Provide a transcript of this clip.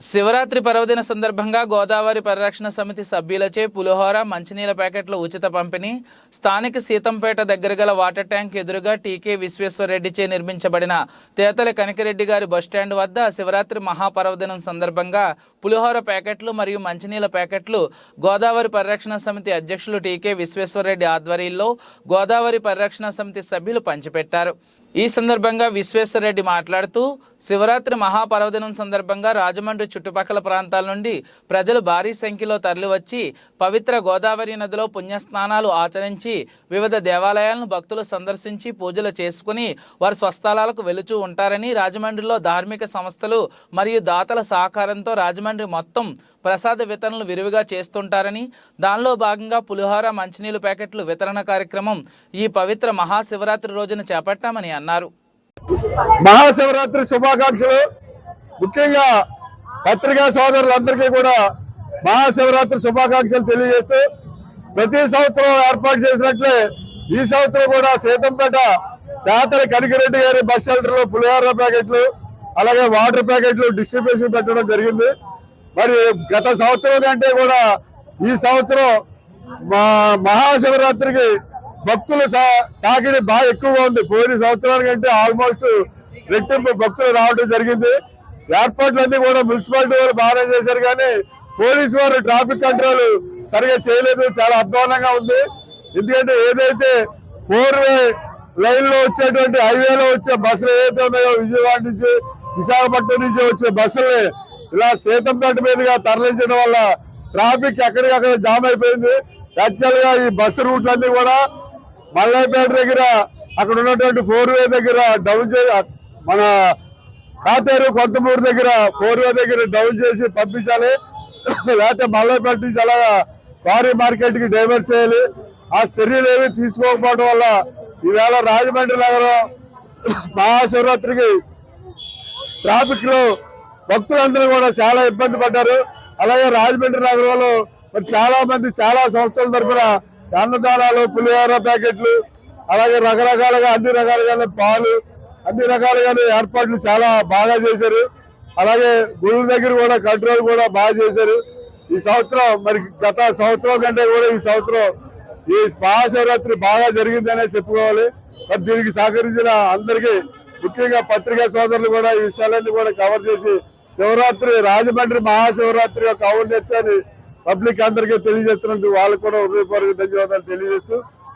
శివరాత్రి పర్వదిన సందర్భంగా గోదావరి పరిరక్షణ సమితి సభ్యులచే పులిహోర మంచినీళ్ళ ప్యాకెట్ల ఉచిత పంపిణీ స్థానిక సీతంపేట దగ్గర గల వాటర్ ట్యాంక్ ఎదురుగా టీకే విశ్వేశ్వరరెడ్డిచే నిర్మించబడిన తేతల కనకిరెడ్డి గారి బస్టాండ్ వద్ద శివరాత్రి మహాపర్వదినం సందర్భంగా పులిహోర ప్యాకెట్లు మరియు మంచినీళ్ళ ప్యాకెట్లు గోదావరి పరిరక్షణ సమితి అధ్యక్షులు టీకే విశ్వేశ్వరరెడ్డి ఆధ్వర్యంలో గోదావరి పరిరక్షణ సమితి సభ్యులు పంచిపెట్టారు. ఈ సందర్భంగా విశ్వేశ్వరరెడ్డి మాట్లాడుతూ శివరాత్రి మహాపర్వదినం సందర్భంగా రాజమండ్రి చుట్టుపక్కల ప్రాంతాల నుండి ప్రజలు భారీ సంఖ్యలో తరలివచ్చి పవిత్ర గోదావరి నదిలో పుణ్యస్నానాలు ఆచరించి వివిధ దేవాలయాలను భక్తులు సందర్శించి పూజలు చేసుకుని వారి స్వస్థలాలకు వెలుచూ ఉంటారని రాజమండ్రిలో ధార్మిక సంస్థలు మరియు దాతల సహకారంతో రాజమండ్రి మొత్తం ప్రసాద వితరణలు విరివిగా చేస్తుంటారని దానిలో భాగంగా పులిహోర మంచినీళ్ళు ప్యాకెట్లు వితరణ కార్యక్రమం ఈ పవిత్ర మహాశివరాత్రి రోజున చేపట్టామని అన్నారు. మహాశివరాత్రి శుభాకాంక్షలు. ముఖ్యంగా పత్రికా సోదరులందరికీ కూడా మహాశివరాత్రి శుభాకాంక్షలు తెలియజేస్తూ ప్రతి సంవత్సరం ఏర్పాటు చేసినట్లే ఈ సంవత్సరం కూడా సీతంపేట తేతరి కనికిరెడ్డి గారి బస్ షెల్టర్లో పులిహోర ప్యాకెట్లు అలాగే వాటర్ ప్యాకెట్లు డిస్ట్రిబ్యూషన్ పెట్టడం జరిగింది. మరి గత సంవత్సరం కంటే కూడా ఈ సంవత్సరం మా మహాశివరాత్రికి భక్తులు సా- తాకిడి బాగా ఎక్కువగా ఉంది. పోయిన సంవత్సరానికంటే ఆల్మోస్ట్ రెట్టింపు భక్తులు రావడం జరిగింది. ఏర్పాట్లన్నీ కూడా మున్సిపాలిటీ వారు బాగానే చేశారు కానీ పోలీసు వారు ట్రాఫిక్ కంట్రోల్ సరిగా చేయలేదు. చాలా అధ్వానంగా ఉంది. ఎందుకంటే ఏదైతే ఫోర్ వే లైన్లో వచ్చేటువంటి హైవేలో వచ్చే బస్సులు ఏదైతే ఉన్నాయో విజయవాడ నుంచి విశాఖపట్నం నుంచి వచ్చే బస్సుల్ని ఇలా సీతంపేట మీదుగా తరలించడం వల్ల ట్రాఫిక్ ఎక్కడికక్కడ జామ్ అయిపోయింది. యాక్చువల్గా ఈ బస్సు రూట్లన్నీ కూడా మల్లాయిపేట దగ్గర అక్కడ ఉన్నటువంటి ఫోర్ వే దగ్గర డౌన్ చేసి మన కాతేరు కొంతమూరు దగ్గర ఫోర్ వే దగ్గర డౌన్ చేసి పంపించాలి. లేకపోతే మల్లాయిపేట నుంచి అలాగా క్వారీ మార్కెట్కి డైవర్ట్ చేయాలి. ఆ చర్యలు ఏమి తీసుకోకపోవడం వల్ల ఈవేళ రాజమండ్రి నగరం మహాశివరాత్రికి ట్రాఫిక్లో భక్తులందరూ కూడా చాలా ఇబ్బంది పడ్డారు. అలాగే రాజమండ్రి నగరంలో మరి చాలా మంది చాలా సంస్థల తరఫున అన్నదానాలు పులిహోర ప్యాకెట్లు అలాగే రకరకాలుగా అన్ని రకాలుగానే పాలు అన్ని రకాలుగానే ఏర్పాట్లు చాలా బాగా చేశారు. అలాగే గుళ్ళ దగ్గర కూడా కంట్రోల్ కూడా బాగా చేశారు. ఈ సంవత్సరం మరి గత సంవత్సరం కంటే కూడా ఈ సంవత్సరం ఈ మహాశివరాత్రి బాగా జరిగిందనే చెప్పుకోవాలి. మరి దీనికి సహకరించిన అందరికీ ముఖ్యంగా పత్రికా సోదరులు కూడా ఈ విషయాలన్నీ కూడా కవర్ చేసి శివరాత్రి రాజమండ్రి మహాశివరాత్రి యొక్క ఔన్నత్యాన్ని పబ్లిక్ అందరికీ తెలియజేస్తున్నందుకు వాళ్ళకు కూడా హృదయపూర్వక ధన్యవాదాలు తెలియజేస్తూ